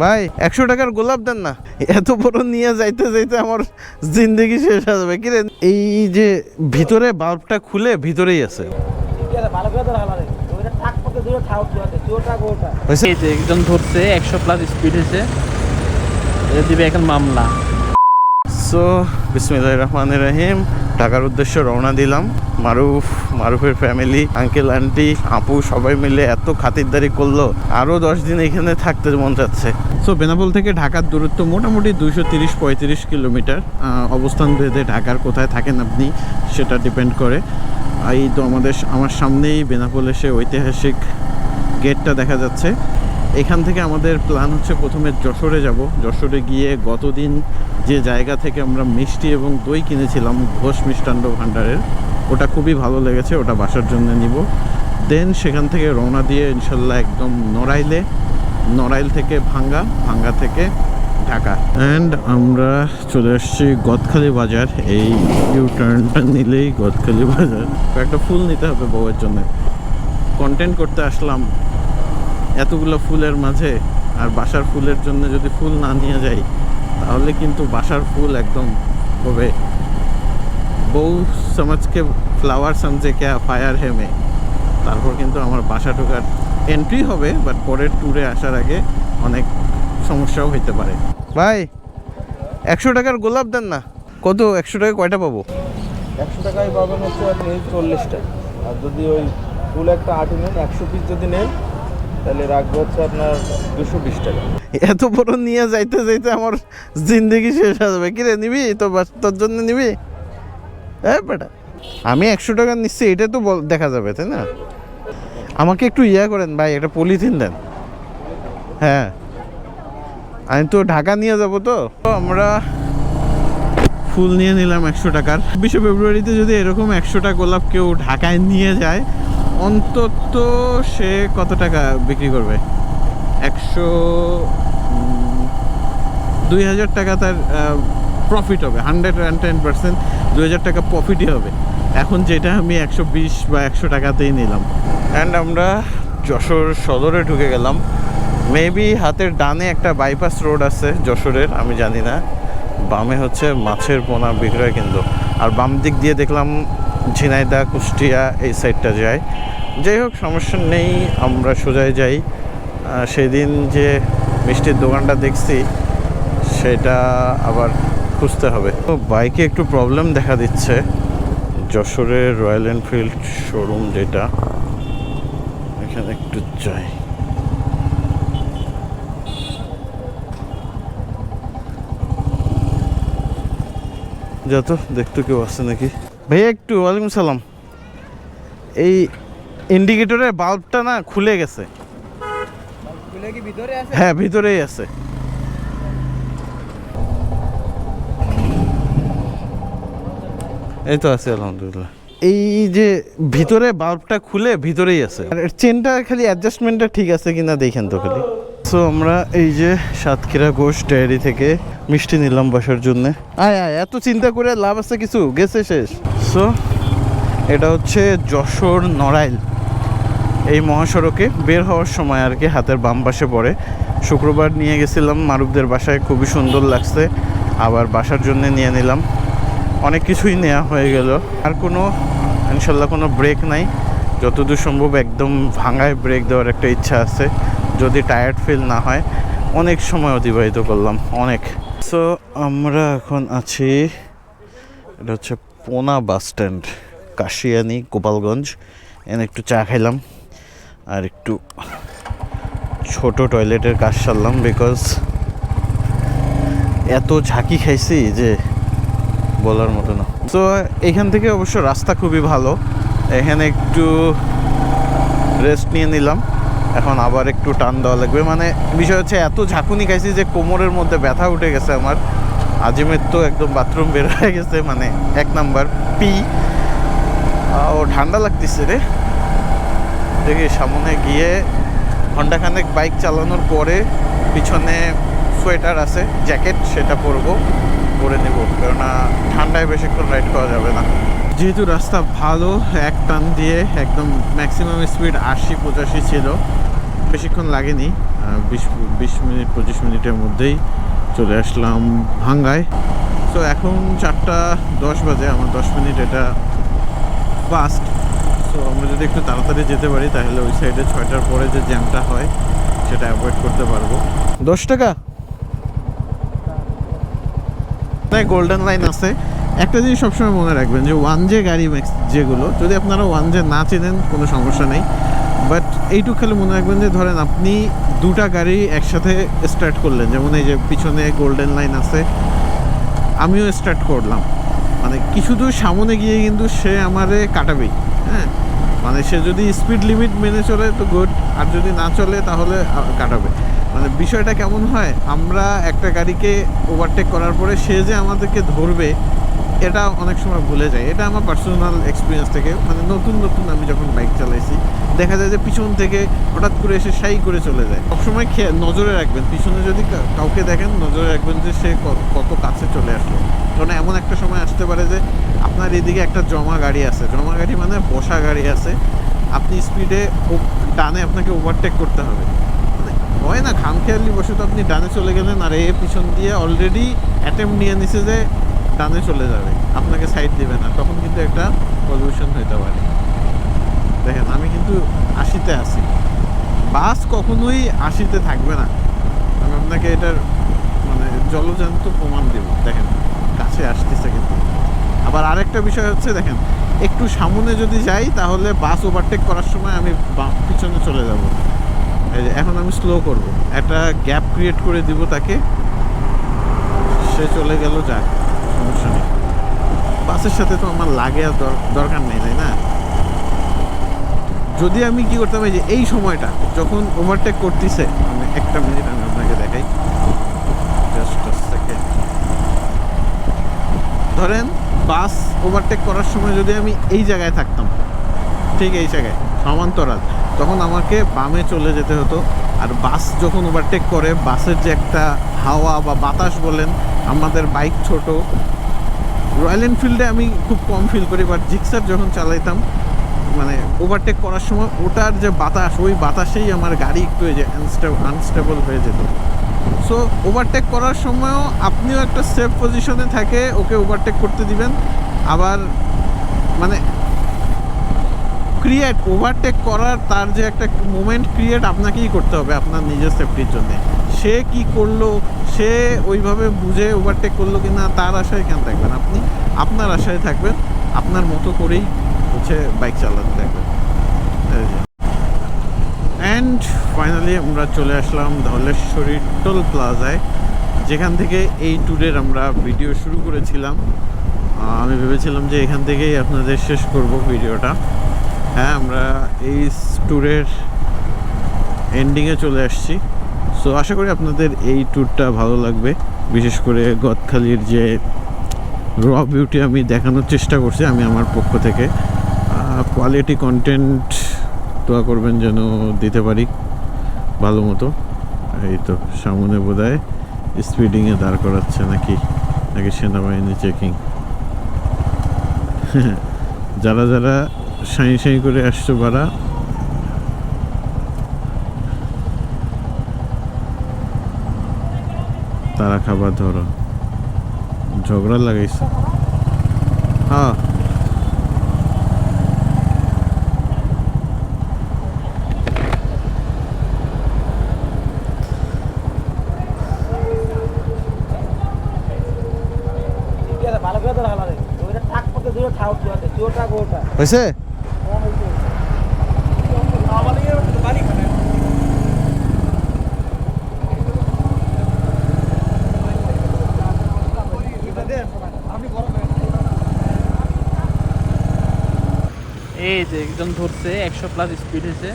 ভাই একশো টাকার গোলাপ দেন না। এত বড় নিয়ে যাইতে যাইতে আমার জিন্দগি শেষ হয়ে যাবে। কিরে এই যে ভিতরে বাল্বটা খুলে ভিতরেই আছে। হয়েছে? এই যে একজন ধরছে একশো প্লাস স্পিড হয়েছে। এটা দিবে এখন মামলা। সো বিসমিল্লাহ রহমান রহিম ঢাকার উদ্দেশ্যে রওনা দিলাম। মারুফ, মারুফের ফ্যামিলি আঙ্কেল আন্টি আপু সবাই মিলে এত খাতিরদারি করল। আরও দশ দিন এখানে থাকতে মন যাচ্ছে। সো বেনাপোল থেকে ঢাকার দূরত্ব মোটামুটি দুশো তিরিশ পঁয়ত্রিশ কিলোমিটার। অবস্থান ভেদে ঢাকার কোথায় থাকেন আপনি সেটা ডিপেন্ড করে। এই তো আমাদের আমার সামনেই বেনাপোল এসে ঐতিহাসিক গেটটা দেখা যাচ্ছে। এখান থেকে আমাদের প্ল্যান হচ্ছে প্রথমে যশোরে যাব। যশোরে গিয়ে গতদিন যে জায়গা থেকে আমরা মিষ্টি এবং দই কিনেছিলাম ঘোষ মিষ্টান্ন ভাণ্ডারের ওটা খুবই ভালো লেগেছে, ওটা বাসার জন্য নিব। দেন সেখান থেকে রওনা দিয়ে ইনশাল্লাহ একদম নড়াইলে, নড়াইল থেকে ভাঙ্গা ভাঙ্গা থেকে ঢাকা। অ্যান্ড আমরা চলে আসছি গদখালি বাজার। এই ইউ টার্নটা নিলেই গদখালি বাজার। একটা ফুল নিতে হবে বউয়ের জন্য। কন্টেন্ট করতে আসলাম। এতগুলো ফুলের মাঝে আর বাসার ফুলের জন্য যদি ফুল না নিয়ে যাই, তাহলে কিন্তু বাসার ফুল একদম হবে। বউ সমাজকে ফ্লাওয়ার সমঝে ক্যা ফায়ার হেমে তারপর কিন্তু আমার বাসা ঢোকার এন্ট্রি হবে বাট পরের ট্যুরে আসার আগে অনেক সমস্যাও হইতে পারে ভাই একশো টাকার গোলাপ দেন না কত একশো টাকা কয়টা পাবো একশো টাকায় পাবেন হচ্ছে আপনি চল্লিশটা আর যদি ওই ফুল একটা আটি নেন একশো পিস যদি নেন তাহলে রাখব হচ্ছে আপনার দুশো বিশ টাকা এত বড় নিয়ে যাইতে যাইতে আমার জিন্দগি শেষ হয়ে যাবে কিরে নিবি তো তোর জন্য নিবি হ্যাঁ আমি একশো টাকা নিচ্ছি এটা তো দেখা যাবে, তাই না? আমাকে একটু ইয়া করেন ভাই, একটা পলিথিন দেন। হ্যাঁ। আমি তো ঢাকা নিয়ে যাব তো। আমরা ফুল নিয়ে নিলাম একশো টাকার। বিশে ফেব্রুয়ারিতে যদি এরকম একশোটা গোলাপ কেউ ঢাকায় নিয়ে যায়, অন্তত সে কত টাকা বিক্রি করবে? একশো দুই হাজার টাকা তার প্রফিট হবে হান্ড্রেড অ্যান্ড টেন পার্সেন্ট দু হাজার টাকা প্রফিটই হবে। এখন যেটা আমি একশো বিশ বা একশো টাকাতেই নিলাম। অ্যান্ড আমরা যশোর সদরে ঢুকে গেলাম। মেবি হাতের ডানে একটা বাইপাস রোড আছে যশোরের, আমি জানি না। বামে হচ্ছে মাছের পোনা বিক্রয় কেন্দ্র। আর বাম দিক দিয়ে দেখলাম ঝিনাইদা কুষ্টিয়া এই সাইডটা যায়। যাই হোক, সমস্যা নেই, আমরা সোজায় যাই। সেদিন যে মিষ্টির দোকানটা দেখছি, সেটা আবার খুঁজতে হবে। তো বাইকে একটু প্রবলেম দেখা দিচ্ছে। যশোরের রয়্যাল এনফিল্ড শোরুম যেটা এখানে একটু যাই। যা তো দেখতে কেউ আসছে নাকি? ভাইয়া একটু ওয়ালাইকুম সালাম। এই ইন্ডিকেটরের বাল্বটা না খুলে গেছে। ভিতরে হ্যাঁ ভিতরেই আছে। এই তো আছে, আলহামদুলিল্লাহ। এই যে ভিতরে বাল্বটা খুলে ভিতরেই আছে। চেনটা খালি অ্যাডজাস্টমেন্টটা ঠিক আছে কিনা দেখেন তো খালি। সো আমরা এই যে সাতক্ষীরা ঘোষ ডায়েরি থেকে মিষ্টি নিলাম বাসার জন্য। আয় আয়, এত চিন্তা করে লাভ আছে কিছু? গেছে শেষ। সো এটা হচ্ছে যশোর নড়াইল। এই মহাসড়কে বের হওয়ার সময় আর কি হাতের বাম পাশে পড়ে। শুক্রবার নিয়ে গেছিলাম, মারুফদের বাসায় খুবই সুন্দর লাগছে। আবার বাসার জন্য নিয়ে নিলাম। অনেক কিছুই নেওয়া হয়ে গেল। আর কোনো, ইনশাল্লাহ কোনো ব্রেক নাই। যতদূর সম্ভব একদম ভাঙায় ব্রেক দেওয়ার একটা ইচ্ছা আছে। যদি টায়ার্ড ফিল না হয়, অনেক সময় অতিবাহিত করলাম, অনেক। সো আমরা এখন আছি, এটা হচ্ছে পোনা বাস স্ট্যান্ড, কাশিয়ানি, গোপালগঞ্জ। এনে একটু চা খাইলাম, আর একটু ছোট টয়লেটের কাজ সারলাম বিকজ এত ঝাঁকি খাইছি যে বলার মতো না। তো এখান থেকে অবশ্য রাস্তা খুবই ভালো। এখানে একটু রেস্ট নিয়ে নিলাম। এখন আবার একটু টান দেওয়া লাগবে। মানে বিষয় হচ্ছে এত ঝাঁকুনি খাইছি যে কোমরের মধ্যে ব্যথা উঠে গেছে আমার। আজিমের তো একদম বাথরুম বের হয়ে গেছে মানে এক নাম্বার পি ও ঠান্ডা লাগতেছে রে। দেখি সামনে গিয়ে ঘন্টাখানেক বাইক চালানোর পরে পিছনে সোয়েটার আছে জ্যাকেট সেটা পরবো। পরে নেব, কেননা ঠান্ডায় বেশিক্ষণ রাইড করা যাবে না। যেহেতু রাস্তা ভালো, এক টান দিয়ে একদম ম্যাক্সিমাম স্পিড আশি পঁচাশি ছিল, বেশিক্ষণ লাগেনি। বিশ বিশ মিনিট, পঁচিশ মিনিটের মধ্যেই চলে আসলাম ভাঙ্গায়। তো এখন চারটা দশ বাজে, আমার দশ মিনিট এটা ফাস্ট সো আমরা যদি একটু তাড়াতাড়ি যেতে পারি, তাহলে ওই সাইডে ছয়টার পরে যে জ্যামটা হয়, সেটা অ্যাভয়েড করতে পারব। দশ টাকা? তাই গোল্ডেন লাইন আছে। একটা জিনিস সবসময় মনে রাখবেন যে ওয়ান জে গাড়ি ম্যাক্স যেগুলো, যদি আপনারা ওয়ান জে না চেনেন, কোনো সমস্যা নেই। বাট এইটুকু খালি মনে রাখবেন যে, ধরেন আপনি দুটা গাড়ি একসাথে স্টার্ট করলেন। যেমন এই যে পিছনে গোল্ডেন লাইন আছে, আমিও স্টার্ট করলাম। মানে কিছু দূর সামনে গিয়ে কিন্তু সে আমারে কাটাবেই হ্যাঁ? মানে সে যদি স্পিড লিমিট মেনে চলে, তো গুড আর যদি না চলে, তাহলে কাটাবে। মানে বিষয়টা কেমন হয়? আমরা একটা গাড়িকে ওভারটেক করার পরে সে যে আমাদেরকে ধরবে, এটা অনেক সময় ভুলে যায়। এটা আমার পার্সোনাল এক্সপিরিয়েন্স থেকে মানে নতুন নতুন আমি যখন বাইক চালাইছি, দেখা যায় যে পিছন থেকে হঠাৎ করে এসে সাই করে চলে যায়। সবসময় খেয়ে নজরে রাখবেন, পিছনে যদি কাউকে দেখেন, নজরে রাখবেন যে সে কত কাছে চলে আসলো। কারণ এমন একটা সময় আসতে পারে যে আপনার এদিকে একটা জমা গাড়ি আছে। জমা গাড়ি মানে বসা গাড়ি আছে। আপনি স্পিডে ডানে আপনাকে ওভারটেক করতে হবে। হয় না খামখেয়ালি বসে আপনি ডানে চলে গেলেন, আর এ পিছন দিয়ে অলরেডি অ্যাটেম্প নিয়ে নিছে যে ডানে চলে যাবে, আপনাকে সাইড দেবে না, তখন কিন্তু একটা পলিউশন হইতে পারে। দেখেন, আমি কিন্তু আশিতে আছি। বাস কখনোই আশিতে থাকবে না। আমি আপনাকে এটার মানে জলজান্ত প্রমাণ দেব, দেখেন, কাছে আসতেছে কিন্তু। আবার আরেকটা বিষয় হচ্ছে, দেখেন, একটু সামনে যদি যাই, তাহলে বাস ওভারটেক করার সময় আমি পিছনে চলে যাব। এখন আমি স্লো করব। একটা গ্যাপ ক্রিয়েট করে দিব তাকে। সে চলে গেল, যাক, সমস্যা নেই। বাসের সাথে তো আমার লাগে আর দরকার নেই, তাই না? যদি আমি কি করতাম যে, এই সময়টা, যখন ওভারটেক করতেছে, আমি একটা মিনিট আমি আপনাকে দেখাই। ধরেন, বাস ওভারটেক করার সময় যদি আমি এই জায়গায় থাকতাম, ঠিক এই জায়গায়, সমান্তরাল তখন আমাকে বামে চলে যেতে হতো। আর বাস যখন ওভারটেক করে, বাসের যে একটা হাওয়া বা বাতাস বলেন, আমাদের বাইক ছোট। রয়্যাল এনফিল্ডে আমি খুব কম ফিল করি বাট জিক্সার যখন চালাইতাম মানে ওভারটেক করার সময় ওটার যে বাতাস, ওই বাতাসেই আমার গাড়ি একটু যে আনস্টেবল হয়ে যেত। সো ওভারটেক করার সময়ও আপনিও একটা সেফ পজিশনে থাকে, ওকে ওভারটেক করতে দিবেন। আবার মানে ক্রিয়েট ওভারটেক করার তার যে একটা মোমেন্ট ক্রিয়েট আপনাকেই করতে হবে আপনার নিজের সেফটির জন্য। সে কি করল, সে ওইভাবে বুঝে ওভারটেক করল কি না তার আশায় কেন থাকবেন আপনি? আপনার আশায় থাকবেন, আপনার মতো করেই হচ্ছে বাইক চালাতে থাকবেন। অ্যান্ড ফাইনালি আমরা চলে আসলাম ধলেশ্বরী টোল প্লাজায় যেখান থেকে এই ট্যুরের আমরা ভিডিও শুরু করেছিলাম। আমি ভেবেছিলাম যে এখান থেকেই আপনাদের শেষ করব ভিডিওটা হ্যাঁ আমরা এই ট্যুরের এন্ডিংয়ে চলে আসছি। সো আশা করি আপনাদের এই ট্যুরটা ভালো লাগবে। বিশেষ করে গদখালির যে র বিউটি আমি দেখানোর চেষ্টা করছি, আমি আমার পক্ষ থেকে। কোয়ালিটি কন্টেন্ট দোয়া করবেন যেন দিতে পারি ভালো মতো। এই তো, সামনে বোধ হয় স্পিডিংয়ে দাঁড় করাচ্ছে নাকি? নাকি সেনাবাহিনী চেকিং যারা যারা সাই সাই করে আসছো বারা। তারা খাবার ধরো। ঝগড়া লাগাইছে? হ্যাঁ। ভালো করে ধরা লাগে ওইটা থাক পথে দুটো ঠাউ আছে দুটো টাক ওটা হয়েছে এই যে একজন ধরছে একশো প্লাস স্পিড হয়েছে।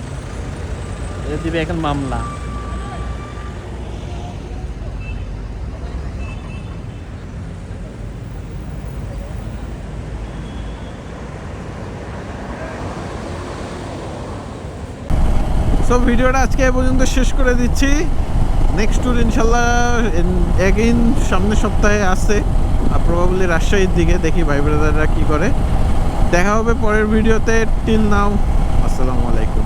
দিবে এখন মামলা। সো ভিডিওটা আজকে এ পর্যন্ত শেষ করে দিচ্ছি। নেক্সট ট্যুর ইনশাল্লাহ এগেইন সামনের সপ্তাহে আসছে। আর প্রবাবলি রাজশাহীর দিকে দেখি ভাই ব্রাদাররা কী করে। দেখা হবে পরের ভিডিওতে। টিল নাও আসসালামু আলাইকুম।